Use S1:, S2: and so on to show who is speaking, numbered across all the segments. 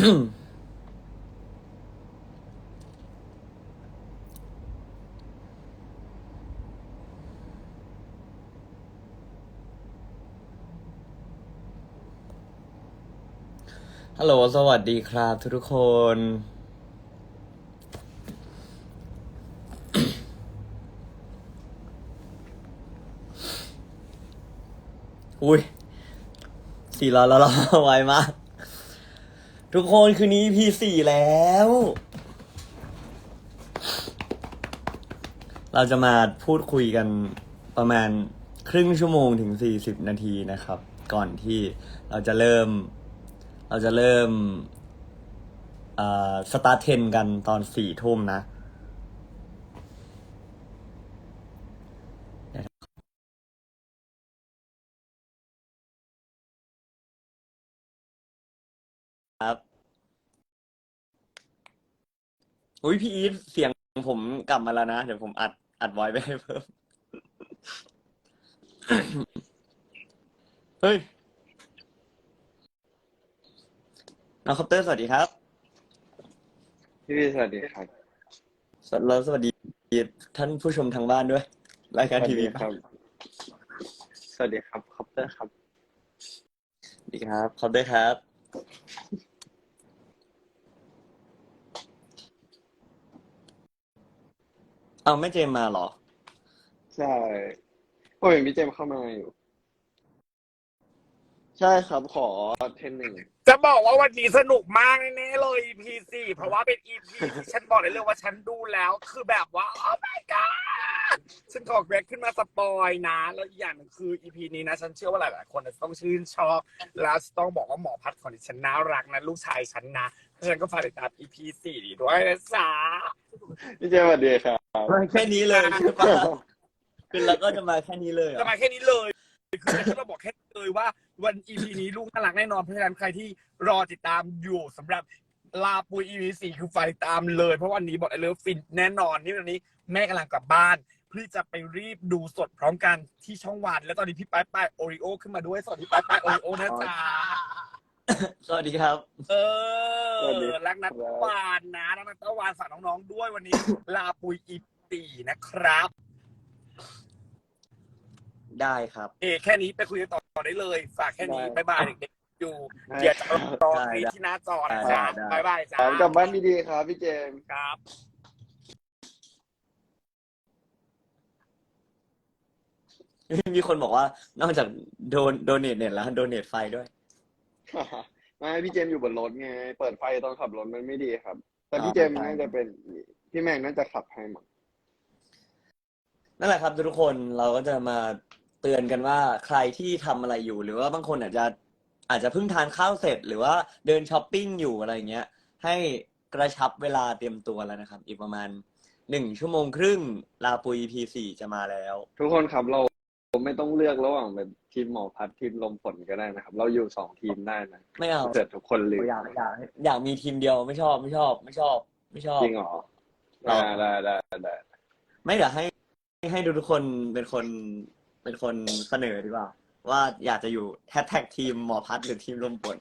S1: ฮัลโหล สวัสดีครับทุกๆคน อุ้ยสี่ร้อแล้วเราไวมาก ทุกคนคืนนี้ EP สี่แล้ว เราจะมาพูดคุยกันประมาณครึ่งชั่วโมงถึงสี่สิบนาทีนะครับ ก่อนที่เราจะเริ่ม เราจะเริ่มสตาร์ทเทนกันตอนสี่ทุ่มนะ ครับ อุ้ยพี่อีทเสียงผมกลับมาแล้วนะ เดี๋ยวผมอัดอัดไว้ไปให้เพิ่ม เฮ้ย น้องคอปเตอร์สวัสดีครับ
S2: พี่พี่สวัสดีครับ
S1: สวัสดีแล้วสวัสดีท่านผู้ชมทางบ้านด้วย รายการทีวี
S2: ครับสวัสดีครับคอปเตอร์ครับ
S1: สวัสดีครับคอปเตอร์ครับ เอาแม่เจมมาเหรอ
S2: ใช่ผมเห็นพี่เจมส์เข้ามาอยู่ ใช่ครับขอเทนหนึ่ง
S3: จะบอกว่าวันนี้สนุกมากแน่ๆเลย EP สี่เพราะว่าเป็น EP ที่ฉันบอกเลยเลยว่าฉันดูแล้ว คือแบบว่าโอ้ my god ฉันขอแกรกขึ้นมาสปอยนะ แล้วอีกอย่างหนึ่งคือ EP นี้นะ ฉันเชื่อว่าหลายๆคนจะต้องชื่นชอบ แล้วต้องบอกว่าหมอพัดของดิฉันน่ารักนะ ลูกชายฉันนะเพราะ ฉะนันก็ฝากติดตาม EP สี่ด้วยนะจ๊ะ
S2: พี่เจมส์สวัสดีครับ
S1: แค่นี้เลยใช่ปะคือเราก็จะมาแค่นี้เลยเหร
S3: จะ
S1: อ
S3: มาแค่นี้เลย คือฉันก็บอกแค่นี้เลยว่าวัน EP นี้ลูกน่ารักแน่นอน เพราะฉะนั้นใครที่รอติดตามอยู่สำหรับลาปุย EP สี่คือไฟตามเลย เพราะวันนี้บอกเลยเลยว่าฟินแน่นอนนี่วันนี้แม่กำลังกลับบ้าน เพื่อจะไปรีบดูสดพร้อมกันที่ช่องวัน แล้วตอนนี้พี่ป้ายป้ายโอริโอขึ้นมาด้วยสวัสดีป้ายป้ายโอริโอนะจ๊ะ
S1: สวัสดีครับ
S3: เอ
S2: สวัสดี
S3: อ
S2: ครับ
S3: รักนัดวานนะรักนัดวานฝากน้องๆด้วยวันนี้ ลาปุย EP สี่นะครับ
S1: ได้ครับ
S3: เอแค่นี้ไปคุยกันต่อได้เลย ฝากแค่นี้
S2: ได้
S3: บายบายเด็กๆอยู่เดี๋ยวจะรอ
S1: ได้
S3: คลิป
S1: ได้
S3: ที่หน้าจอนะจ๊ะ
S1: ได้ได้
S3: บายบายจ้า
S2: ขอกลับบ้านดีๆครับพี่เจมส์
S3: ครับ
S1: มีคนบอกว่านอกจากโดนโดเนทเน็ตแล้วโดเนทไฟด้วย
S2: ไมาพี่เจมส์อยู่บนรถไง เปิดไฟตอนขับรถมันไม่ดีครับ แต่พี่
S1: อ๋อ
S2: เจมส์
S1: ใช่
S2: น่าจะเป็นพี่แมงน่าจะขับให้มั้ง
S1: นั่นแหละครับทุกคนเราก็จะมาเตือนกันว่าใครที่ทำอะไรอยู่ หรือว่าบางคนอาจจะอาจจะเพิ่งทานข้าวเสร็จ หรือว่าเดินช้อปปิ้งอยู่อะไรอย่างเงี้ย ให้กระชับเวลาเตรียมตัวแล้วนะครับ อีกประมาณหนึ่งชั่วโมงครึ่งลาปุย EP สี่จะมาแล้ว
S2: ทุกคนครับเรา ไม่ต้องเลือกระหว่างเป็นทีมหมอพัดทีมลมฝนก็ได้นะครับ เราอยู่สองทีมได้นะ
S1: ไม่เอา
S2: เกิดทุกคนลืม
S1: อยากอยากอยากมีทีมเดียวไม่ชอบไม่ชอบ ไม่ชอบ ไม่ชอบ
S2: จริงเหรอ
S1: ต่อ
S2: ได้ได้ได้ได้
S1: ไม่เดี๋ยวให้ให้ดูทุกคนเป็นคนเป็นคนเสนอดีกว่า ว่าอยากจะอยู่แฮชแท็กทีมหมอพัดหรือทีมลมฝน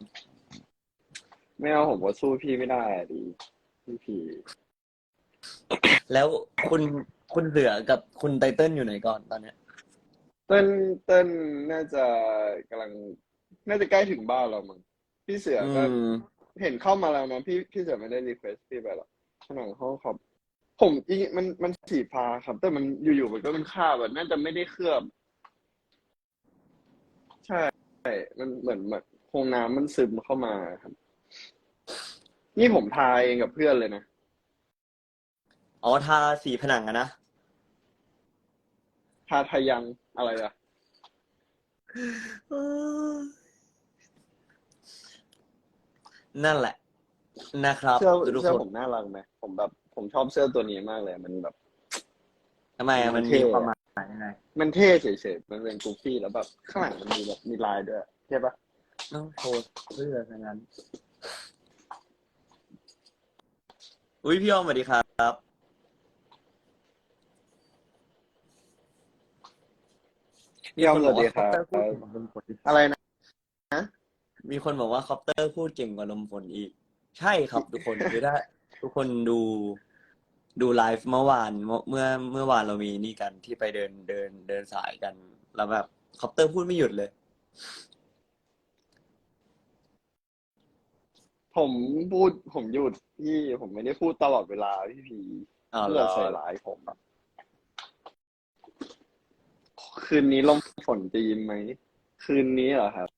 S2: ไม่เอาผมว่าสู้พี่ไม่ได้อะดิพี่ผี
S1: แล้วคุณคุณเสือกับคุณไตเติ้ลอยู่ไหนก่อนตอนเนี้ย
S2: เต้นเต้นน่าจะกำลัง น่าจะใกล้ถึงบ้านเรามั้งพี่เสือ
S1: อื
S2: ก็
S1: ม
S2: เห็นเข้ามาแล้วนะพี่พี่เสือไม่ได้รีเควสพี่ไปหรอกผนังห้องคอมผมจริงมันมันสีฟ้าครับ แต่มันอยู่ๆมันก็เป็นคราบแบบน่าจะไม่ได้เคลือบ ใช่ มันเหมือนแบบโครงน้ำมันซึมเข้ามาครับ นี่ผมทาเองกับเพื่อนเลยนะ
S1: อ๋อทาสีผนังอะนะ
S2: ทาทายัง อะไรอะ
S1: นั่นแหละ นะครับ
S2: เสื้อ
S1: ทุก
S2: เสื้อ
S1: คน
S2: ผมน่ารักไหมผมแบบ ผมชอบเสื้อตัวนี้มากเลย มันแบบ
S1: ทำไมอะมัน
S2: เท่
S1: มี
S2: อะ
S1: ความหมายยังไง
S2: มันเท่เฉยๆ มันเป็นกูฟี่แล้วแบบข้างหลังมันมีแบบมีลายด้วยใช่ปะ
S1: ต้องโชว์เสื้อซะงั้น อุ้ยพี่อ้อมสวัสดีครับ
S2: พี่ยอมสวัสดีครับ
S1: มีนอกว่าคอปเตอร์พูดเก่งกว่าลมฝนอีก
S2: อะไรนะ
S1: มีคนบอกว่าคอปเตอร์พูดเก่งกว่าลมฝนอีก ใช่ครับทุกคนคือถ้าทุกคนดูดูไลฟ์เมื่อวานเมื่อเมื่อเมื่อวานเรามีนี่กันที่ไปเดินเดินเดินสายกัน แล้วแบบคอปเตอร์พูดไม่หยุดเลย
S2: ผมพูดผมหยุดพี่ผมไม่ได้พูดตลอดเวลาพี่พี
S1: อ๋อเหร
S2: เพื่อ
S1: อ
S2: ใส่ร้ายผมอะ คืนนี้ลมฝนจะยินไหม คืนนี้เหรอครับ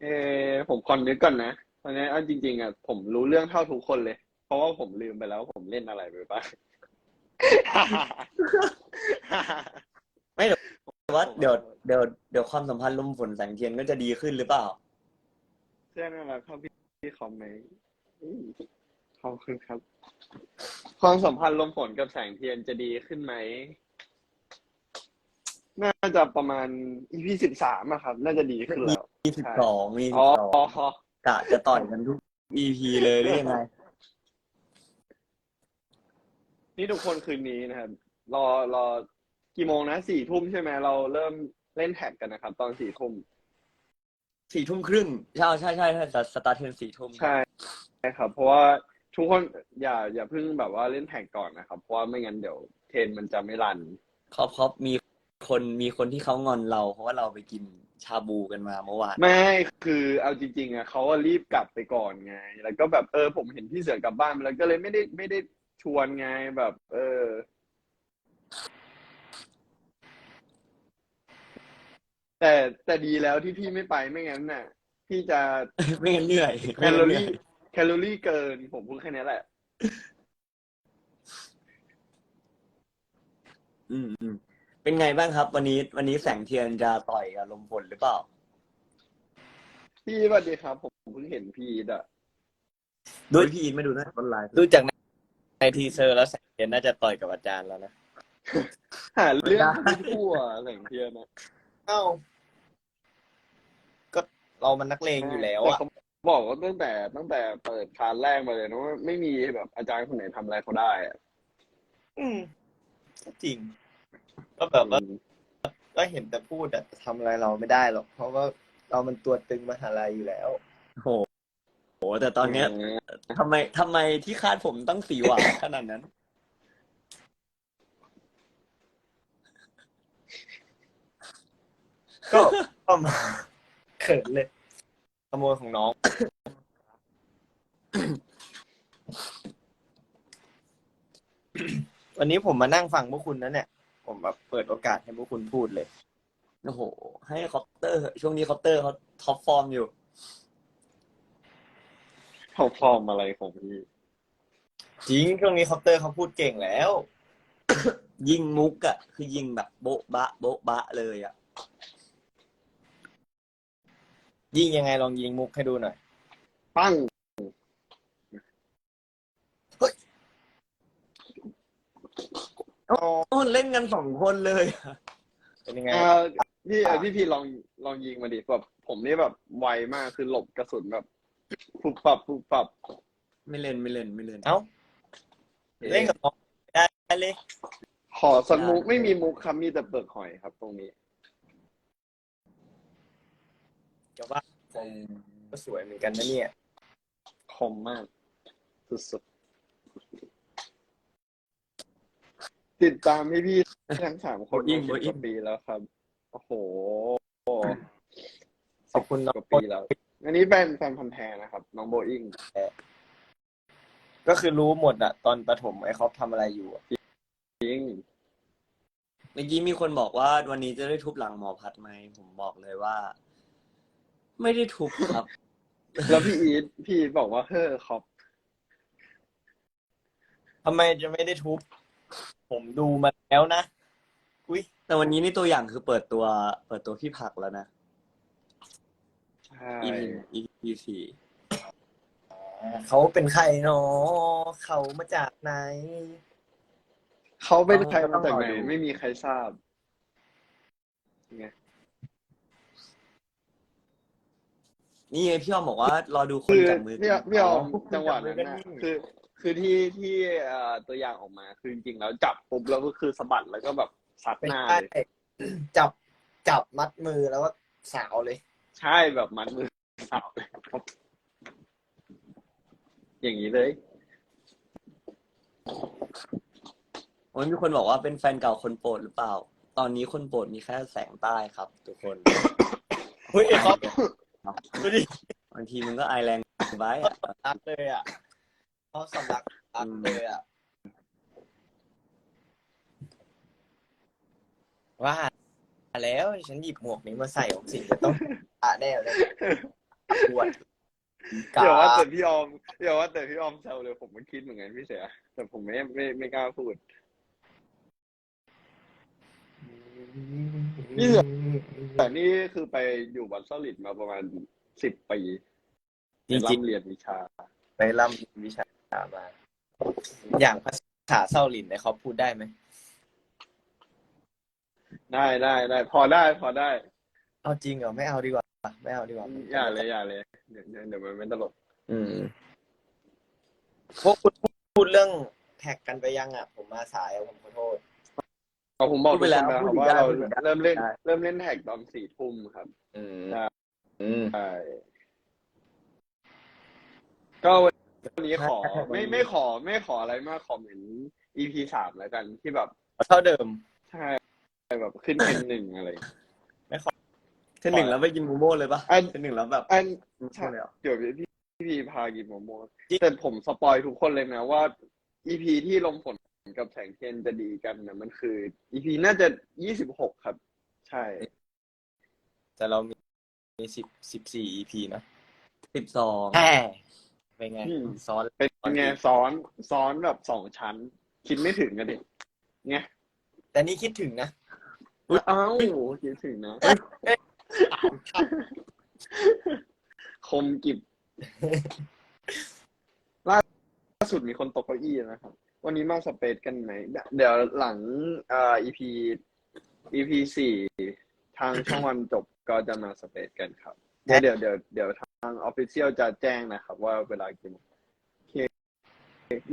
S2: เออผมคอนนึกก่อนนะตอนนี้เอาจริง ๆอะผมรู้เรื่องเท่าทุกคนเลย เพราะว่าผมลืมไปแล้วว่าผมเล่นอะไรไปบ้าง
S1: ไม่แต่ว่าเดี๋ยวเดี๋ยวเดี๋ยวความสัมพันธ์ลมฝนแสงเทียนก็จะดีขึ้นหรือเปล่า
S2: เพื่อนน่ารักครับพี่พี่คอมไหมอืมขอบคุณครับ ความสัมพันธ์ลมฝนกับแสงเทียนจะดีขึ้นไหม น่าจะประมาณ EP สิบสามอะครับ น่าจะดีขึ้นแล้ว
S1: มีสิบสองมีสิ
S2: อ๋
S1: บ
S2: อ
S1: สองกะจะต่อยกันทุก EP เลยหรือยังไง
S2: นี่ทุกคนคืนนี้นะครับ รอรอกี่โมงนะสี่ทุ่มใช่ไหมเราเริ่มเล่นแท็กกันนะครับ ตอนสี่ทุ่ม
S1: สี่ทุ่มครึ่งใช่ใช่ใช่ใช่สตาร์ทเทนสี่ทุ่ม
S2: ใช่ใช่ครับ เพราะว่าทุกคนอย่าอย่าเพิ่งแบบว่าเล่นแท็กก่อนนะครับ เพราะว่าไม่งั้นเดี๋ยวเทรนมันจะไม่รัน
S1: ครอบครอบมี คนมีคนที่เขางอนเรา เพราะว่าเราไปกินชาบูกันมาเมื่อวาน
S2: ไม่คือเอาจริงๆอะเขาอะรีบกลับไปก่อนไง แล้วก็แบบเออผมเห็นพี่เสือกลับบ้านไปแล้วก็เลยไม่ได้ไม่ได้ชวนไงแบบ เออ แต่แต่ดีแล้วที่พี่ไม่ไปไม่งั้นน่ะ พี่จะ
S1: ไม่งั้นเหนื่อย
S2: แคลอรี่แคลอรี่เกิน ผมพูดแค่นี้แหละ
S1: อืมอืม เป็นไงบ้างครับ วันนี้วันนี้แสงเทียนจะต่อยกับลมฝนหรือเปล่า
S2: พี่สวัสดีครับ ผมเพิ่งเห็นพี่อะ
S1: ด้วยพี่อินไม่ดูนะต้นไลน์
S4: ดูจากในทีเซอร์แล้วแสงเทียนน่าจะต่อยกับอาจารย์แล้วนะ
S2: หาเรื่องไปทั่วแหล่งเทียนนะ
S4: เอ้าก็เรามันนักเลงอยู่แล้ว
S2: แต่
S4: อะ
S2: เขาบอกว่าตั้งแต่ตั้งแต่เปิดคลาสแรกมาเลยนะว่าไม่มีแบบอาจารย์คนไหนทำอะไรเขาได้อะ
S4: อืมก็จริง ก็แบบว่าก็เห็นแต่พูดอะทำอะไรเราไม่ได้หรอก เพราะว่าเรามันตัวตึงมหาลัยอยู่แล้ว
S1: โอ้โหแต่ตอนเนี้ยทำไมทำไมที่คาดผมต้องสีหวานขนาดนั้น
S4: ก็ก็มาเขินเลยขโมยของน้อง วันนี้ผมมานั่งฟังพวกคุณนะเนี่ย ผมแบบเปิดโอกาสให้พวกคุณพูดเลย
S1: โอ้โห ให้คอปเตอร์ ช่วงนี้คอปเตอร์เขาท็อปฟอร์มอยู่
S2: เขาฟอร์มอะไรของพี่
S4: จริงช่วงนี้เคาน์เตอร์เขาพูดเก่งแล้ว
S1: ยิงมุกอะคือยิงแบบโบ๊ะบะ โบ๊ะบะเลยอะ
S4: ยิงยังไงลองยิงมุกให้ดูหน่อย
S2: ปั้ง
S1: โอ้เล่นกันสองคนเลยอะ
S4: เป็นยังไง
S2: เอ่อพี่เอ่อพี่พีลองลองยิงมาดิแบบผมนี่แบบไวมากคือหลบกระสุนแบบปุบปับปุบปับ
S1: ไม่เล่นไม่เล่นไม่เล่น
S4: เอ้าเล่นกับน้องได้เลย
S2: ขอสักมุกไม่มีมุกครับมีแต่เปลือกหอยครับ ตรงนี้
S4: จะว่าผมก็สวยเหมือนกันนะเนี่ย
S2: คมมาก สุด ติดตามพี่พี่ๆทั้งสามคนมาสิบกว่าปีแล้วครับ โอ้โห
S4: ขอบคุณน้อง
S2: กว่าปีแล้ว อันนี้แฟนแฟนพันธ์แท้นะครับ น้องโบอิง
S4: ก็คือรู้หมดอะตอนประถมไอ้เขาทำอะไรอยู่อะ
S2: จริง
S1: เมื่อกี้มีคนบอกว่าวันนี้จะได้ทุบหลังหมอพัดไหมผมบอกเลยว่า ไม่ได้ทุบครับ
S2: แล้วพี่อีทพี่อีทบอกว่าเฮ้อครับ
S4: ทำไมจะไม่ได้ทุบ ผมดูมาแล้วนะ อุ้ย
S1: แต่วันนี้นี่ตัวอย่างคือเปิดตัว เปิดตัวพี่ผักแล้วนะ
S2: ใช่
S1: EP EP สี่
S4: เขาเป็นใครเนาะเขามาจากไหน
S2: เขาเป็นใครมาจากไหนไม่มีใครทราบไง
S1: นี่ไงพี่ออมบอกว่ารอดูคน
S2: คือ
S1: จับมือ
S2: พี่
S1: กัน
S2: พี่ออม
S4: อ๋อ
S2: จังหวะนั้น
S4: จับมือกั
S2: นะ
S4: นนี่
S2: คือ คือที่ที่เอ่อตัวอย่างออกมา คือจริงๆแล้วจับปุ๊บแล้วก็คือสะบัดแล้วก็แบบซัด
S4: เป็น
S2: หน้า
S4: ใช่
S2: เลย
S4: จับจับมัดมือแล้วก็สาวเลย
S2: ใช่แบบมัดมือสาวเลยครับอย่างนี้เลย
S1: โอ้ยมีคนบอกว่าเป็นแฟนเก่าคนโปรดหรือเปล่า ตอนนี้คนโปรดมีแค่แสงใต้ครับ ทุกคน
S4: เฮ้ยไอ้ครับดูดิ
S1: บางทีมันก็ไอแรงไว้อะ
S4: รักเลยอะ เขาสำลักรักเลยอะว่าแล้วฉันหยิบหมวกนี้มาใส่ของสิงจะต้องตาแน่เลยปวด
S2: เดี๋ยวว่าแต่พี่ออมเดี๋ยวว่าแต่พี่ออมแซวเลยผมก็คิดเหมือนกันพี่เสียแต่ผมไม่ไม่ไม่กล้าพูดนี่เหรอแต่นี่คือไปอยู่บัตซอลิดมาประมาณสิบปี
S4: จริง
S2: ร่ำเรียนวิชา
S4: ๆไปร่ำวิชา มา อย่างภาษาเศร้าหลินเนี่ยเขาพูดได้ไหม
S2: ได้ได้ได้พอได้พอได้
S4: เอาจริงเหรอ ไม่เอาดีกว่า ไม่เอาดีกว่า
S2: อย่าเลยอย่าเลยเดี๋ยวเดี๋ยวเดี๋ยวมันไม่ตลก
S1: อืม
S4: พวกคุณพูดเรื่องแท็กกันไปยังอะ ผมมาสายอะผมขอโทษ
S2: เอาผมบอก
S1: พูดไปแล้ว
S2: ทุกคน
S1: พูด
S2: นะครับ
S1: อีก
S2: ว่า
S1: ได้
S2: เรา
S1: พูดอีกได้
S2: เริ่มเล่น
S1: ได้
S2: เริ่มเล่นแท็กตอนสี่ทุ่มครับ
S4: อืม
S2: ใช่
S4: อืม
S2: ใช่ก็วัน นี้ขอไม่ไม่ขอไม่ขออะไรมากขอเหมือน EP สามแล้วกันที่แบบ
S4: เท่าเดิม
S2: ใช่แบบขึ้นเป็นหนึ่งอะไร
S1: เทนหนึ่งแล้วไปกินโมโม่เลยปะ
S2: อัน
S1: เทนหนึ่งแล้วแบบ
S2: อัน
S1: โมโม่เลยเหรอ
S2: เดี๋ยวพี่พี่พีพากินโมโม
S4: จริง
S2: แต่ผมสปอยทุกคนเลยนะว่า EP ที่ลมฝนกับแสงเทียนจะดีกันนะมันคือ EP น่าจะยี่สิบหกครับ ใช่
S4: แต่เรามีมีสิบสิบสี่ EP นะ
S1: สิบสอง
S4: แหม เป็นไง
S2: อืม
S4: ซ้อน
S2: เป็นไงซ้อนซ้อนแบบสองชั้น คิดไม่ถึงกันดิไง
S4: แต่นี่คิดถึงนะ
S2: เอ้าคิดถึงนะคมกิบล่าสุดมีคนตกเก้าอี้นะครับ วันนี้มาสเปซกันไหมเดี๋ยวหลังเอ่อ EP EP สี่ทางช่องวันจบก็จะมาสเปซกันครับ เดี๋ยวเดี๋ยวเดี๋ยวเดี๋ยวทางออฟฟิเชียลจะแจ้งนะครับ ว่าเวลากี่โมงโอเค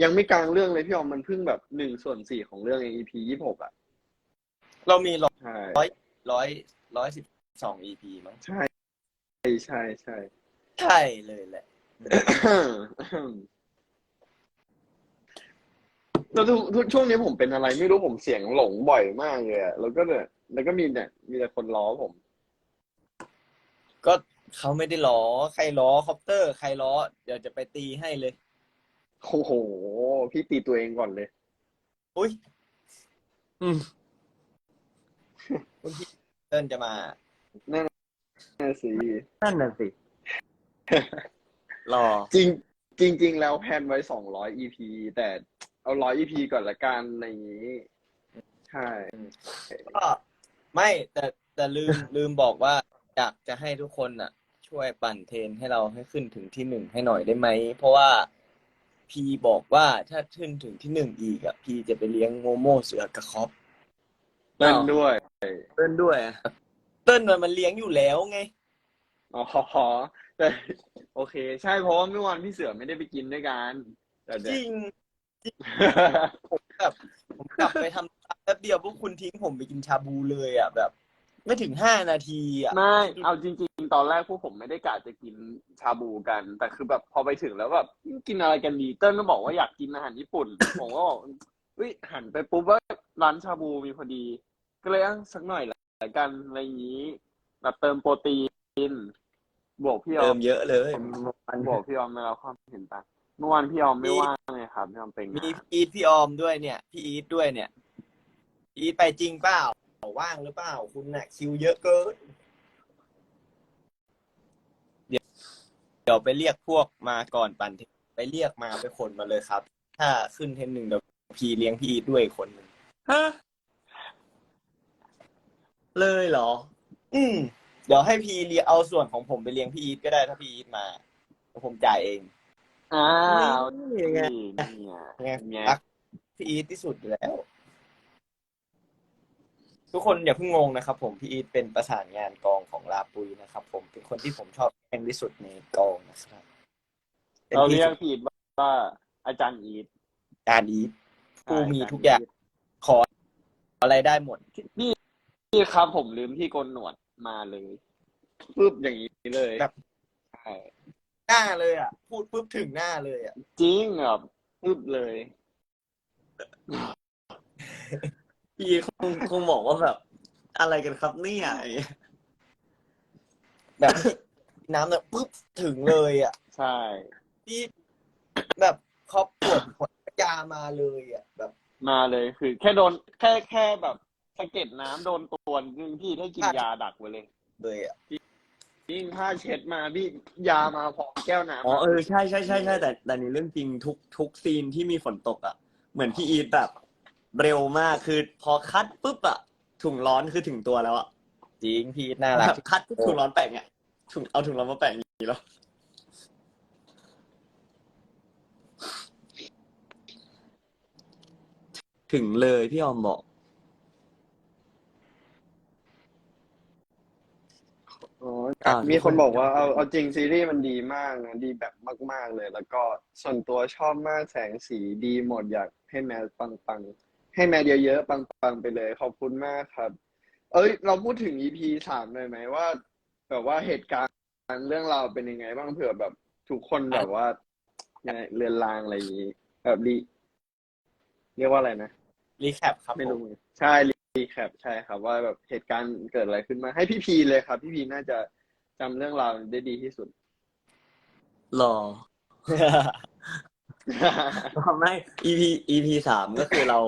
S2: ยังไม่กลางเรื่องเลยพี่ออมมันเพิ่งแบบหนึ่งส่วนสี่ของเรื่องเอง EP ยี่หกอะ
S4: เรามีร้อย
S2: ใช่
S4: ร้อยร้อยร้อยสิบสอง EP มั้ง
S2: ใช่ใช่ใช่
S4: ใช่เลยแหละ
S2: แล้วทุกทุกช่วงนี้ผมเป็นอะไรไม่รู้ผมเสียงหลงบ่อยมากเลยอะแล้วก็เนี่ยแล้วก็มีเนี่ยมีแต่คนล้อผม
S4: ก็ เขาไม่ได้ล้อใครล้อคอปเตอร์ ใครล้อ เดี๋ยวจะไปตีให้เลย
S2: โอ้โห พี่ตีตัวเองก่อนเลย
S4: อุ้ย
S1: อืม
S4: คุณพี่เติ้ลจะมา
S2: นั่นน่ะสิ
S1: นั่นน่ะสิ รอ
S2: จริง จริงจริงแล้วแพลนไว้สองร้อย EP แต่เอาร้อย EP ก่อนละกันในนี้ ใช่
S4: ก็ไม่แต่แต่ลืมลืมบอกว่า อยากจะให้ทุกคนน่ะ ช่วยปั่นเทรนให้เราให้ขึ้นถึงที่หนึ่งให้หน่อยได้ไหม เพราะว่าพีบอกว่าถ้าขึ้นถึงที่หนึ่งอีกอะพีจะไปเลี้ยงโมโม่เสือกระคอบ
S2: เล่นด้วย
S1: เต้นด้วยอะ
S4: เติ้ลมันมันเลี้ยงอยู่แล้วไง
S2: อ๋อแต่โอเค ใช่เพราะว่าเมื่อวานพี่เสือไม่ได้ไปกินด้วยกันแต่
S4: จ
S2: เดี๋ยว
S4: ริงแบบผมกลับไปทำแป๊บเดียวพวกคุณทิ้งผมไปกินชาบูเลยอะแบบ ไม่ถึงห้านาทีอะ
S2: ไม่ เอาจริง ๆ ตอนแรกพวกผมไม่ได้กะจะกินชาบูกัน แต่คือแบบพอไปถึงแล้วแบบกินอะไรกันดีเติ้ลก็บอกว่าอยากกินอาหารญี่ปุ่น ผมก็บอกเฮ้ยหันไปปุ๊บว่าร้านชาบูมีพอดี ก็เลยอะสักหน่อยละกันอะไรอย่างนี้แบบเติมโปรตีนบวกพี่อ
S1: เติ
S2: อ
S1: ม
S2: ม
S1: เยอะเลยมัน
S2: บวกพี่ออมไม่รับความเห็นต่างเมื่อวานพี่ออมไม่ว่างไงครับพี่ออมเป็น
S4: มี
S2: งาน
S4: พี่อีทพี่ออมด้วยเนี่ย พี่อีทด้วยเนี่ยพี่อีทไปจริงเปล่า ว่างหรือเปล่า คุณน่ะ คิวเยอะเกิน เดี๋ยวเดี๋ยวไปเรียกพวกมาก่อนปั่นเทรนไปเรียกมาไปคนมาเลยครับ ถ้าขึ้นเทรนหนึ่งเดี๋ยวพี่เลี้ยงพี่อีทด้วยอีกคนหนึ่ง
S1: ฮะเลยเหรอ
S4: อืม เดี๋ยวให้พี่เลี้ยงเอาส่วนของผมไปเลี้ยงพี่อีทก็ได้ถ้าพี่อีทมาเดี๋ยวผมจ่ายเอง
S2: อ้าว
S1: นี่ไง
S2: นี่ไง
S4: ไง
S2: ไง
S4: รักพี่อีทที่สุดอยู่แล้ว ทุกคนอย่าเพิ่งงงนะครับ ผมพี่อีทเป็นประสานงานกองของลาปุยนะครับ ผมเป็นคนที่ผมชอบแข่งที่สุดในกองนะครับเป็น
S2: เรา
S4: พี่
S2: เรียกผิดว่าอาจารย์อีท
S4: การอีทผู้มีทุกอย่างขออะไรได้หมด
S2: นี่นี่ครับผมลืมที่โกนหนวดมาเลยปึ๊บอย่างนี้เลย
S4: แบบ
S2: ใช่
S4: หน้าเลยอะ พูดปุ๊บถึงหน้าเลยอะ
S2: จริงแบบปึ๊บเลย
S1: พี่คงคงบอกว่าแบบ อะไรกันครับเนี่ยอย่างเงี้ย
S4: แบบน้ำเนี่ยปุ๊บถึงเลยอะ
S2: ใช่
S4: ที่แบบเขาปวดหัวยามาเลยอะแบบ
S2: มาเลยคือ แค่โดนแค่แค่แบบสะเก็ดน้ำโดนตัวนึงพี่ให้กินยาดักไว้เลย
S4: เลยอะ
S2: ยิ่งผ้าเช็ดมาพี่ยามาพร้อมแก้วน้ำ
S1: อ๋อเออใช่ใช่ใช่ใช่แต่แต่ในเรื่องจริงทุกทุกซีนที่มีฝนตกอะ เหมือนพี่อีทแบบ เร็วมากคือพอคัดปุ๊บอะถุงร้อนคือถึงตัวแล้วอะ
S4: จริงพี่น่ารัก
S1: แบบคัดปุ๊บถุงร้อนแปะเนี่ยถุงเอาถุงร้อนมาแปะอย่างนี้แล้วถึงเลยพี่ออมบอก
S2: อ๋อ
S1: อ่า
S2: มีคนบอกว่าเอาเอาจริงซีรีส์มันดีมากนะดีแบบมาก ๆ เลย แล้วก็ส่วนตัวชอบมากแสงสีดีหมดอยากให้แมวปัง ๆ ให้แมวเยอะๆปังๆไปเลย ขอบคุณมากครับ เอ้ย เราพูดถึง EP สามเลยไหมว่า แบบว่าเหตุการณ์เรื่องราวเป็นยังไงบ้างเผื่อแบบทุกคนแบบว่ายังไงเรือนรางอะไรอย่างนี้แบบรีเรียกว่าอะไรนะ
S4: รีแคปครับ
S2: ไม่
S4: ผ
S2: รู้ใช่รีแคปใช่ครับ ว่าแบบเหตุการณ์เกิดอะไรขึ้นมาให้พี่พีเลยครับ พี่พีน่าจะจำเรื่องราวได้ดีที่สุด
S1: หรอไม่ EP EP สามก็คือเรา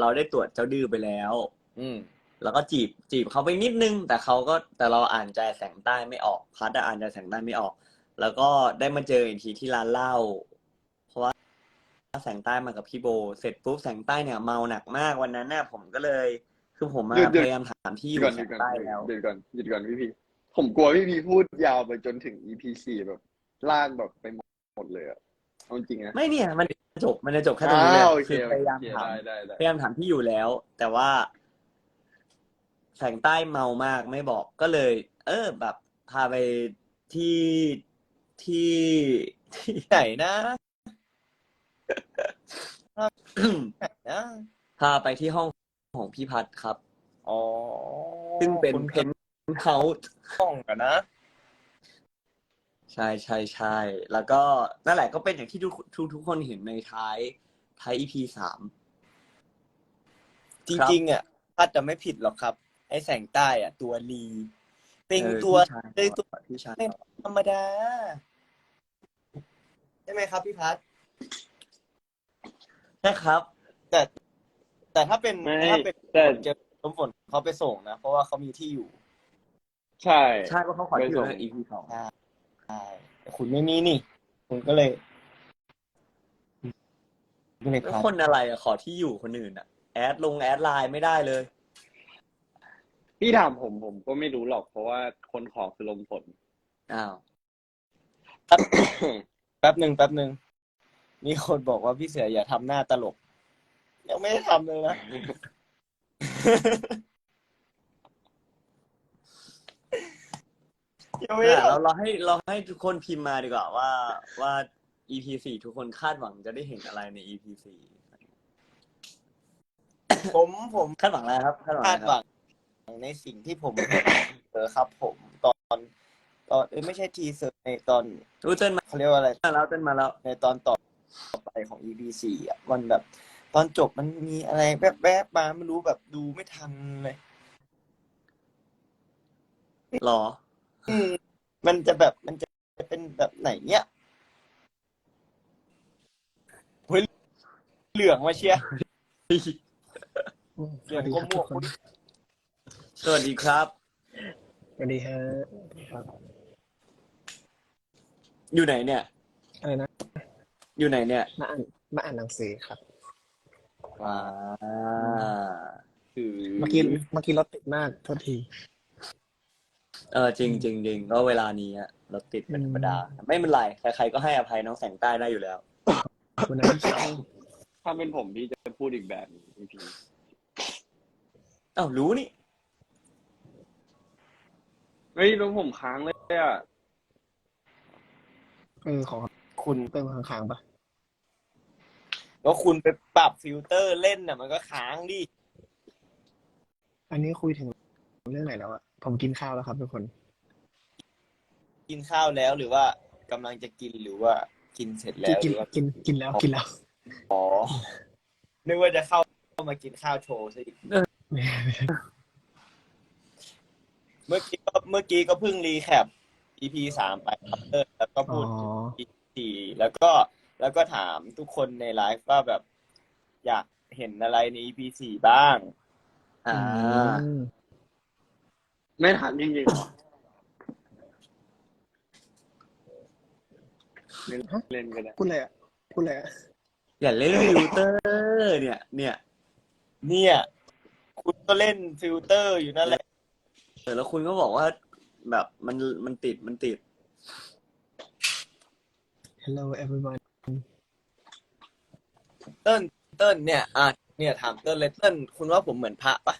S1: เราได้ตรวจเจ้าดื้อไปแล้ว
S4: อืม
S1: แล้วก็จีบจีบเขาไปนิดนึง แต่เขาก็แต่เราอ่านใจแสงใต้ไม่ออกพัดอะอ่านใจแสงใต้ไม่ออก แล้วก็ได้มาเจออีกทีที่ร้านเหล้าเพราะว่าแสงใต้มากับพี่โบ เสร็จปุ๊บแสงใต้เนี่ยเมาหนักมากวันนั้นน่ะผมก็เลยคือผมมา
S2: หยุดหยุด
S1: พยายามถามที่อ
S2: หยุด
S1: ยู่
S2: ก่อนห
S1: แส
S2: ยุด
S1: ง
S2: ก่อน
S1: ใต้แล้ว
S2: หยุดก่อนหยุดก่อนพี่พีผมกลัวพี่พีพูดยาวไปจนถึง EP สี่แบบลากแบบไปหมดเลยอะ เอาจริงนะ
S1: ไม่เนี่ยมันจะจบมันจะจบแค่ตรงนี้เลย
S2: อ้าวโอเค
S1: คือ
S2: โอ
S1: พยายาม
S2: เค
S1: ถาม
S2: ได้ได้ได้
S1: พยายามถามที่อยู่แล้ว แต่ว่า แสงใต้เมามากไม่บอกก็เลย เออ แบบพาไปที่ที่ที่
S4: ไหนนะไหนนะ
S1: พาไปที่ห้องของพี่พัดครับ
S4: อ๋อ
S1: ซึ่งเป็น
S4: คุณ
S1: เพนท์เฮาส์
S4: ห้องกันนะ
S1: ใช่ใช่ใช่แล้วก็นั่นแหละก็เป็นอย่างที่ทุกทุกทุกคนเห็นในท้ายท้าย EP สาม
S4: จริงๆอะพัดจะไม่ผิดหรอกครับ ไอ้แสงใต้อะ ตัวลีเป็น
S1: ออ
S4: ตัว
S1: พี่ชาย
S4: เป็นตัว
S1: พี่ชาย
S4: ธรรมดา ใช่ไหมครับพี่พัด
S1: ใช่ครับ
S4: แต่แต่ถ้าเป็น
S2: ไม่
S4: ถ้าเป็น
S2: แต่
S4: เจอลมฝนเขาไปส่งนะ เพราะว่าเขามีที่อยู่
S2: ใช่
S1: ใช่เพราะเขาขอที่อยู่
S2: ไปส่
S1: ใน
S2: ง
S1: EP สอง
S4: ใช่ แต่คุณไม่มีนี่ คุณก็เลยก็เลย
S1: แล้ว
S4: พัด
S1: คนอะไรอะขอที่อยู่คนอื่นอะแอดลงแอดไลน์ไม่ได้เลย
S2: พี่ถามผมผมก็ไม่รู้หรอกเพราะว่าคนขอคือลมฝน
S1: อ้าว
S4: แป๊บหนึ่งแป๊บหนึ่งมีคนบอกว่าพี่เสืออย่าทำหน้าตลก ยังไม่ได้ทำเลยนะ ยังไม่ได้
S1: เรา
S4: ทำ
S1: เราให้เราให้ทุกคนพิมพ์มาดีกว่าว่าว่า EP สี่ทุกคนคาดหวังจะได้เห็นอะไรใน EP สี่
S4: ผมผม
S1: คาดหวังอะไรครับคาดหวัง
S4: คา
S1: อะ
S4: ด
S1: ไร
S4: ห
S1: ค
S4: วั
S1: รับ
S4: งในสิ่งที่ผมเจอครับผมตอนตอนเอ้ยไม่ใช่ทีเซอร์ในตอน
S1: รู้เต้นมา
S4: เขาเรียกว่าอะไร
S1: แล้วเต้นมาแล้ว
S4: ในตอนต่อไปของ EP สี่อะมันแบบ ตอนจบมันมีอะไรแวบๆมาไม่รู้แบบดูไม่ทันเลย
S1: หรอ
S4: อืมมันจะแบบมันจะเป็นแบบไหนเนี่ยเฮ้ยเหลืองมาเชียร์เหลืองก็ม่วง
S1: สวัสดีครับ
S5: สวัสดีฮะ
S1: อยู่ไหนเนี่ย
S5: อะไรนะ
S1: อยู่ไหนเนี่ย
S5: มาอ่านมาอ่านหนังสือครับ
S1: อ่า
S4: คือ
S5: เมื่อกี้เมื่อกี้รถติดมากโทษที
S1: เออจริงจริงจริงก็เวลานี้อะรถติดเป็นธรรมดา ไม่เป็นไรใครๆก็ให้อภัยน้องแสงใต้ได้อยู่แล้ว
S5: คุณนะพี่ชาย
S2: ถ้าเป็นผมพี่จะพูดอีกแบบหนึงพี่พี
S1: อ้าวรู้นี่
S2: เฮ้ยแล้วผมค้างเลยอะ
S5: เออของ
S4: คุณ
S5: เติมค้างๆปะ
S4: แล้วคุณไปปรับฟิลเตอร์เล่นน่ะ มันก็ค้างดิ
S5: อันนี้คุยถึงเรื่องไหนแล้วอะ ผมกินข้าวแล้วครับทุกคน
S4: กินข้าวแล้วหรือว่ากำลังจะกินหรือว่ากินเสร็จแล้
S5: กิน
S4: วห
S5: กิน
S4: รือว่า
S5: กินกินแล้วกินแล้ว
S4: อ๋อนึกว่าจะเข้ามากินข้าวโชว์ซะอีกเมื่อกี้ก็เมื่อกี้ก็เพิ่งรีแคป EP สามไปครับเออแล้วก็
S5: อ๋
S4: พู
S5: อ
S4: ดถึง EP สี่แล้วก็แล้วก็ถามทุกคนในไลฟ์ว่าแบบ อยากเห็นอะไรใน EP สี่บ้าง
S1: อ่า
S5: อืม
S2: ไม่ถามจริงๆเหรอเล่นเล่นก็ได้
S5: พูดอะไรอะพูดอะไรอะ
S1: อย่าเล่นฟิลเตอร์เนี่ย เนี่ย
S4: เนี่ย คุณก็เล่นฟิลเตอร์อยู่นั่นแหละ
S1: เออแล้วคุณก็บอกว่า แบบมันมันติดมันติด
S5: Hello everyone
S4: เติ้ลเติ้ลเนี่ย อะเนี่ยถามเติ้ลเลยเติ้ลคุณว่าผมเหมือนพระปะ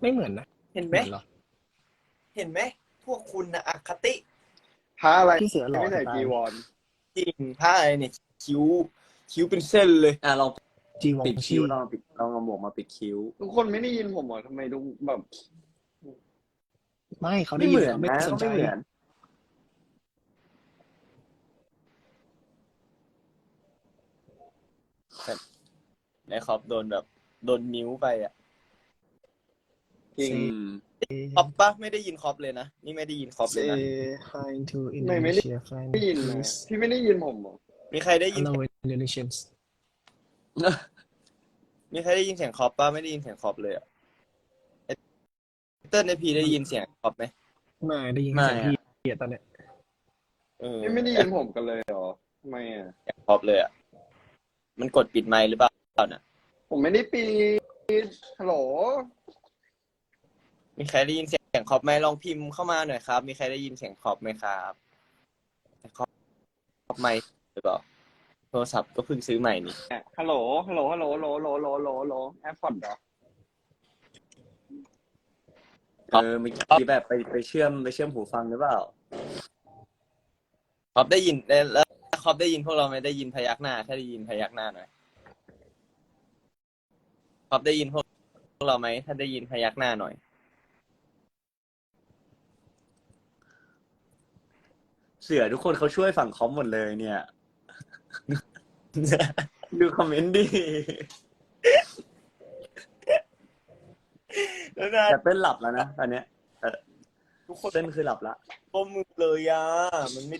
S5: ไม่เหมือนนะ
S4: เห็นไหม
S5: เหรอ
S4: เห็นไหมพวกคุณนะอคติ
S2: พระอะไร
S5: พี่เสือหล่อ
S2: ไม่ใส่
S5: จะตาย
S2: จีวร
S4: จริงพระอะไรเนี่ยคิ้ว คิ้วเป็นเส้นเลย
S1: อะลอง
S5: จีวอง
S1: ปิด
S5: ชี
S1: คิ้วลองปิดลองเอาหมวกมาปิดคิ้ว
S2: ทุกคนไม่ได้ยินผมเหรอทำไมทุกแบบ
S5: ไม่เขาได้
S1: ไม่
S5: ยิ
S1: เห
S5: น
S1: มือน
S5: เขาไม่
S1: นะ
S5: สนใจ
S1: ไม่เหมือน
S4: ในคอปโดนแบบ โดนนิ้วไปอะ
S2: จริง
S1: อืม
S4: คอปปะไม่ได้ยินคอปเลยนะ นี่ไม่ได้ยินคอปเลยนะ
S5: Say hi to
S2: ไม่ไม่ได้
S5: Indonesia friend
S2: ได้ยินนะ
S5: please
S2: พี่ไม่ได้ยินผมเหรอ
S4: มีใครได้ยิน
S5: Hello Indonesians
S4: มีใครได้ยินเสียงคอปปะไม่ได้ยินเสียงคอปเลยอะเอ้ยเติ้ลในพีได้ยินเสียงคอปไหม
S5: ไม่ได้ยิน
S1: ไม่
S5: เสียง
S1: อะ
S5: พี่เกียตอนเนี้ย
S4: เออ
S2: พี่ไม่ได้ยินผมกันเลยเหรอทำไมอะ
S4: เสียงคอปเลยอะมันกดปิดไมค์หรือเปล่าน่ะ
S2: ผมไม่ได้ปีดฮัลโหล
S4: มีใครได้ยินเสียงคอปไหมลองพิมพ์เข้ามาหน่อยครับ มีใครได้ยินเสียงคอปไหมครับคอปคอปไมค์หรือเปล่าโทรศัพท์ก็เพิ่งซื้อใหม่นี่
S2: ฮัลโหล ฮัลโหล ฮัลโหลฮัลโหลฮัลโหลฮัลโหลฮัลโหลฮัลโหลแอร์พอร์ตเหรอ
S1: เออเมื่อกี้แบบไปไปเชื่อมไปเชื่อมหูฟังหรือเปล่า
S4: คอปได้ยินแล้วแล้วคอปได้ยินพวกเราไหมได้ยินพยักหน้า ถ้าได้ยินพยักหน้าหน่อยคอปได้ยินพวกพวกเราไหมถ้าได้ยินพยักหน้าหน่อย
S1: เสือทุกคนเขาช่วยฝั่งคอมหมดเลยเนี่ย ดูคอมเมนต์ดิ
S4: แล้วนะ
S1: แต่เต้นหลับแล้วนะตอนเนี้ย
S4: ทุกคน
S1: เต้นคือหลับละ
S4: ก้มมือเลยอะ มันไม่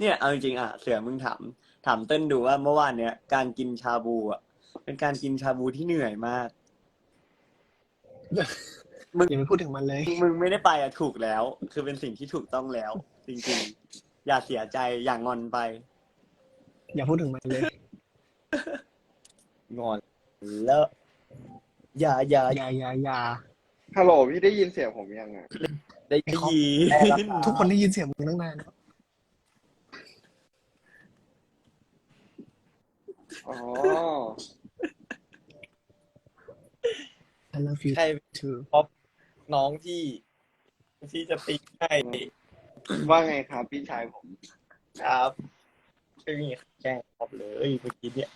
S1: เนี่ยเอาจริงๆอะเสือมึงถามถามเต้นดูว่าเมื่อวานเนี้ยการกินชาบูอะเป็นการกินชาบูที่เหนื่อยมาก
S5: อย่าไปพูดถึงมันเลย
S1: มึงไม่ได้ไปอะถูกแล้ว คือเป็นสิ่งที่ถูกต้องแล้ว จริงๆ อย่าเสียใจอย่างงอนไป
S5: อย่าพูดถึงมันเลย
S4: งอนแล้ว อย่าอย่า
S5: อย่าอย่าอย่า
S2: ฮัลโหลพี่ได้ยินเสียงผมยังอะ
S4: ได้
S1: ไอ้
S4: ยิน
S1: ยี
S5: ทุกคนได้ยินเสียงมึงตั้งนานแล้ว
S2: อ๋อ
S5: I love you
S4: ใคร
S5: too
S4: น้องที่ที่จะติ๊กให้
S2: ว่าไงครับพี่ชายผม
S4: ครับไม่มีใครแกล้งคอปเลยเมื่อกี้เนี่ย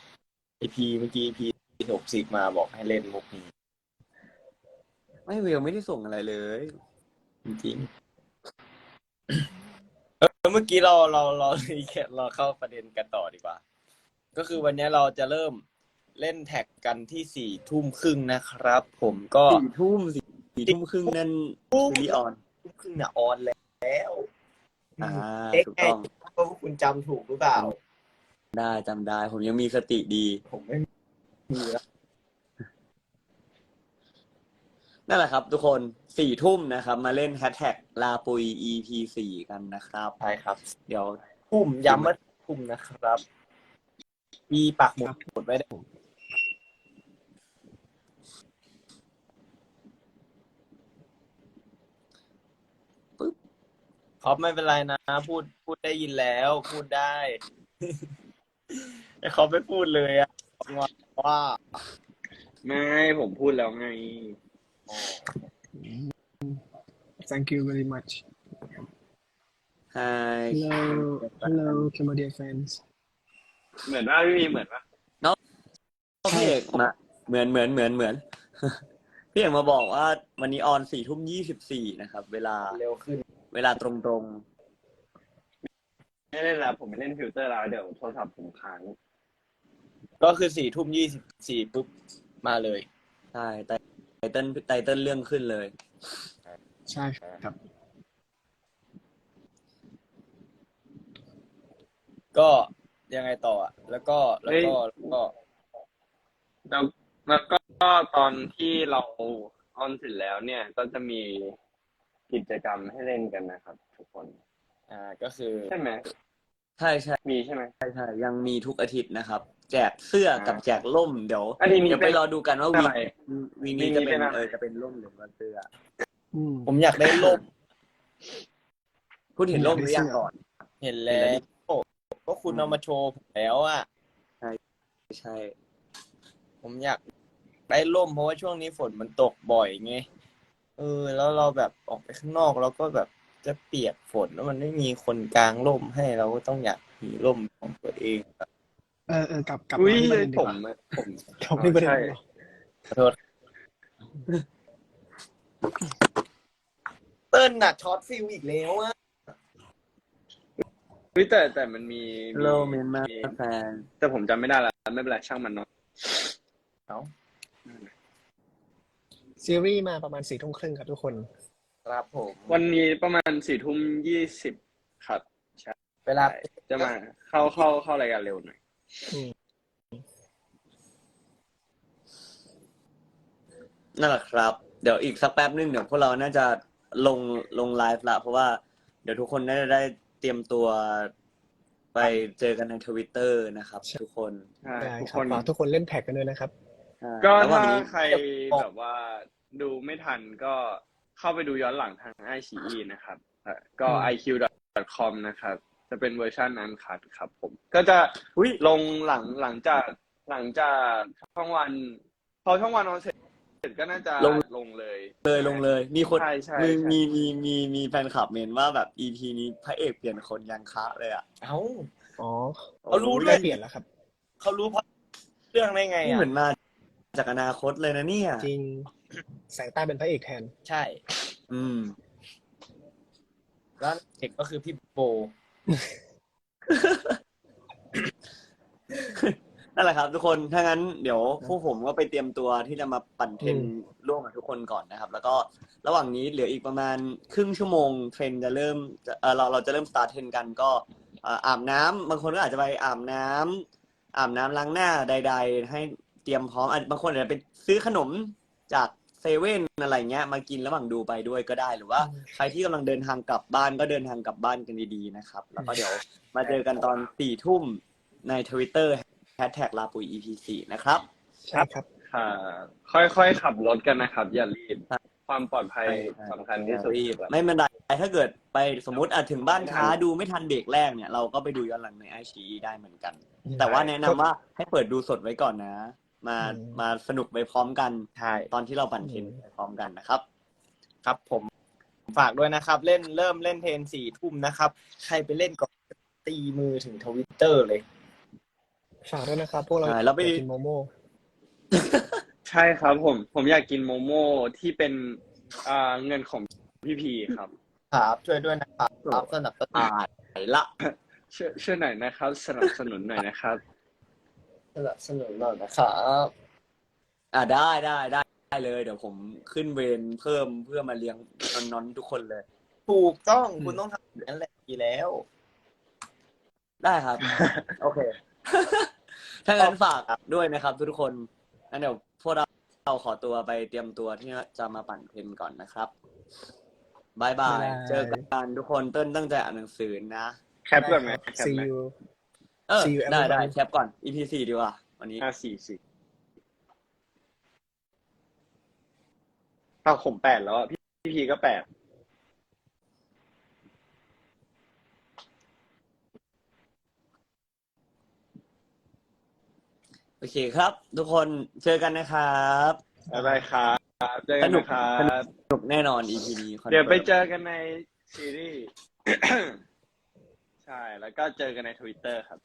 S4: ไอพีเมื่อกี้พีหกสิบมาบอกให้เล่นมุกนี้
S1: ไม่เวลไม่ได้ส่งอะไรเลย
S4: จริงๆเออเมื่อกี้เราเราเราเราเข้าประเด็นกันต่อดีกว่า ก็คือวันนี้เราจะเริ่มเล่นแท็กกันที่สี่ทุ่มครึ่งนะครับ ผมก็
S1: สี่ทุ่มสี่ สี่ทุ่มครึ่งนั่นซีรีส์ออน
S4: ทุ่มครึ่งน่ะออนแล้ว
S1: อ่า
S4: เอ๊ะ
S1: ถูกต้อง
S4: ว่าพวกคุณจำถูกหรือเปล่า
S1: ได้จำได้ ผมยังมีสติดี
S4: ผมไม่มีแล้ว
S1: นั่นแหละครับ ทุกคนสี่ทุ่มนะครับ มาเล่นแฮชแท็กลาปุย EP สี่กันนะครับ
S4: ใช่ครับ
S1: เดี๋ยว
S4: ทุ่มย้ำว่าทุ่มนะครับ มีปักหมุดหมุดไว้ได้ค รับไม่เป็นไรนะ พูดพูดได้ยินแล้ว พูดได้ไอ้เขาไม่พูดเลยอะว่าว่า
S2: ไม่ผมพูดแล้วไง
S5: Thank you very much
S1: Hi
S5: Hello Hello Cambodia fans
S2: เหมือนว่าพี่มีเหมือนว่า
S1: พี่เอกมาเหมือนเหมือนเหมือนเหมือนพี่เอกมาบอกว่าวันนี้ออนสี่ทุ่มยี่สิบสี่นะครับ เวลา
S4: เร็วขึ้น
S1: เวลาตรง
S2: ไม่เล่นแล้ว ผมไม่เล่นฟิลเตอร์แล้วเดี๋ยวโทรศัพท์ผมค้าง
S4: ก็คือสี่ทุ่มยี่สิบสี่ปุ๊บมาเลย
S1: ๆใช่ไตไตเติ้ลไตเติ้ลเรื่องขึ้นเลย
S5: ใช่ครับ
S4: ก็ยังไงต่ออะแล้วก็แล้วก็แล้วก็
S2: แล้วแล้วก็ตอนที่เราออนเสร็จแล้วเนี่ย ก็จะมี กิจกรรมให้เล่นกันนะครับ ทุกคน
S4: อ่าก็คือ
S2: ใช่ไหม
S1: ใช่ใช่
S2: มีใช่ไหม
S1: ใช่ใช่ยังมีทุกอาทิตย์นะครับ แจกเสื้อกับ
S2: อ่า
S1: แจกร่มเดี๋ยว
S2: อาทิตย์นี้
S1: เดี๋ยวไป
S2: เป็น
S1: รอดูกันว่า
S2: อะ
S1: วี
S2: ไร
S1: วีนี้จะ
S2: วีนี้เป็
S1: เป็น
S2: นอะไร
S1: เออจะเป็นร่มหรือว่าเสื้อ
S5: อืม
S4: ผมอยากได้ร่ม
S1: พูดถึงร่มหรือยัง
S5: อยากได้เสื้อ
S1: ก่อน
S4: เห็นแล้วก็คุณเอามาโชว์ผมแล้วอะ
S1: ใช่
S4: ผมอยากได้ร่มเพราะว่าช่วงนี้ฝนมันตกบ่อยไง เออ แล้วเราแบบออกไปข้างนอกเราก็แบบจะเปียกฝนแล้วมันไม่มีคนกลางร่มให้เราก็ต้องอยากมีร่มของตัวเองอะ
S5: เออเออกลับกลับ
S2: อุ้
S5: มายที่ประเด็นดี
S2: ผ
S5: ก
S2: ม
S5: ว่า
S2: ผม
S5: กลับที่ประเด็น
S2: ใช่
S5: ดีกว่า
S4: ขอโทษเติ้ลน่ะช็อตฟิลอีกแล้วอะ
S2: เฮ้ยแต่แต่มันมี
S1: โลเมนมาแฟน
S2: แต่ผมจำไม่ได้แล้วไม่เป็นไรช่างมันเนาะ
S4: เอ้า
S5: ซีรีส์มาประมาณสี่ทุ่มครึ่งครับทุกคน
S4: ครับผม
S2: วันนี้ประมาณสี่ทุ่มยี่สิบครับ
S4: เวลา
S2: จะมาเข้าเข้าเข้ารายการเร็วหน่อย
S1: นั่นแหละครับ เดี๋ยวอีกสักแป๊บนึงเดี๋ยวพวกเราน่าจะลงลงไลฟ์ละ เพราะว่าเดี๋ยวทุกคนน่าจะได้เตรียมตัวไปเจอกันในทวิตเตอร์นะครับ ทุกคน
S2: ใช่
S5: ได้
S2: ทุก
S5: ค
S2: ครับน
S5: ฝากทุกคนเล่นแท็กกันด้วยนะครับ
S2: ก็
S1: ระหว่
S2: ถ้าง
S1: นี้
S2: ใครแบบว่า ดูไม่ทันก็เข้าไปดูย้อนหลังทางไอชีนะครับเอ่อก็
S5: อืม
S2: iq.com นะครับ จะเป็นเวอร์ชันอันคัดครับผม ก็จะ
S1: อุ้ย
S2: ลงหลังหลังจากหลังจากช่องวันพอช่องวันออนเสร็จเสร็จก็น่าจะ
S1: ลง
S2: ลงเลย
S1: เลยลงเลย มีคน
S2: ใช่ใช่
S1: มี
S2: ใช่
S1: มีมีมีมีแฟนคลับเมนว่าแบบ EP นี้พระเอกเปลี่ยนคนยังคะเลยอะ
S4: เอ้า
S5: อ๋อ
S4: เขารู้ด้ว
S5: ได้
S4: ย
S5: เปลี่ยนแล้วครับ
S4: เขารู้เพราะเรื่องได้ไง
S1: นี่
S4: อะ
S1: เหมือนมาจากอนาคตเลยนะเนี่ย
S5: จริง แสงใต้เป็นพระเอกแทน
S4: ใช่
S1: อืม
S4: แล้วเอกก็คือพี่โบ
S1: นั่นแหละครับทุกคน ถ้างั้นเดี๋ยวพวกผมก็ไปเตรียมตัวที่จะมาปั่นเทรน
S5: อืม
S1: ร่วมกับทุกคนก่อนนะครับ แล้วก็ระหว่างนี้เหลืออีกประมาณครึ่งชั่วโมงเทรนจะเริ่มจะเอ่อเราเราจะเริ่มสตาร์ทเทรนกันก็เอ่ออาบน้ำบางคนก็อาจจะไปอาบน้ำอาบน้ำล้างหน้าใด ๆ ให้เตรียมพร้อมอาจบางคนอาจจะไปซื้อขนมจาก เซเว่นอะไรเงี้ย มากินระหว่างดูไปด้วยก็ได้หรือว่า ใครที่กำลังเดินทางกลับบ้านก็เดินทางกลับบ้านกันดีๆนะครับ แล้วก็เดี๋ยวมาเจอกันตอนสี่ทุ่มในทวิตเตอร์แฮชแท็กลาปุย EP สี่นะครับ
S5: ใช่ครับ
S2: ค่ะ ค่อยๆขับรถกันนะครับ อย่ารีบความปลอดภัยสำคัญที่สุด
S1: รีบไม่เป็นไรถ้าเกิดไปสมมติอาจถึงบ้านช้าดูไม่ทันเบรกแรกเนี่ยเราก็ไปดูย้อนหลังในไอชีได้เหมือนกัน แต่ว่าแนะนำว่าให้เปิดดูสดไว้ก่อนนะ มา
S5: อืม
S1: มาสนุกไปพร้อมกัน
S4: ใช่
S1: ตอนที่เราปั่นเทรนไปพร้อมกันนะครับ
S4: ครับผมฝากด้วยนะครับ เล่นเริ่มเล่นเทรนสี่ทุ่มนะครับ ใครไปเล่นก็ตีมือถึงทวิตเตอร์เลย
S5: ฝากด้วยนะครับ พวกเรา
S1: ใช่แล้วไป
S5: อยากกินโมโม่
S2: ใช่ครับผม ผมอยากกินโมโม่ที่เป็นอ่าเงินของพี่พีครับ
S4: ครับช่วยด้วยนะครับครับสนับสนุน
S1: อ่าละ
S2: ช่วยช่วยหน่อยนะครับ สนับสนุนหน่อยนะครับ
S4: สนับสนุนหน่อยนะครับ
S1: อ่าได้ได้ได้ได้เลย เดี๋ยวผมขึ้นเวรเพิ่มเพื่อมาเลี้ยงน้องๆทุกคนเลย
S4: ถูกต้องคุณต้องทำอย่างนั้นแหละดีแล้ว
S1: ได้ครับ โอเค ถ้างั้นฝากด้วยนะครับ ทุกคนงั้นเดี๋ยวพวกเราเราขอตัวไปเตรียมตัวที่จะมาปั่นเพนก่อนนะครับบายบาย
S5: บ๊ายบาย
S1: เจอกันทุกคนเต้นตั้งใจอ่านหนังสือนะ
S2: แคปก่อนไหมแคป
S5: see
S2: ไหม
S5: you
S1: เออ
S5: See you
S1: ได้
S5: everyone
S1: ได้แคปก่อน EP สี่ดีกว่า วันนี้
S2: ห้าสี่สี่อ้าวผมแปดแล้วอะพี่พี่พีก็แปด
S1: โอเคครับ ทุกคนเจอกันนะครับ
S2: บ๊ายบายครับเจอกันนะครับ
S1: สนุกแน่นอน EP นี้คอนฟิร์ม
S2: เดี๋ยวไปเจอกันในซีรีส์ ใช่ แล้วก็เจอกันในทวิตเตอร์ครับ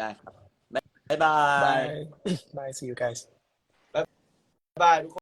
S1: ได้ครับ บ๊ายบาย
S5: bye bye see you guys
S4: บายทุกคน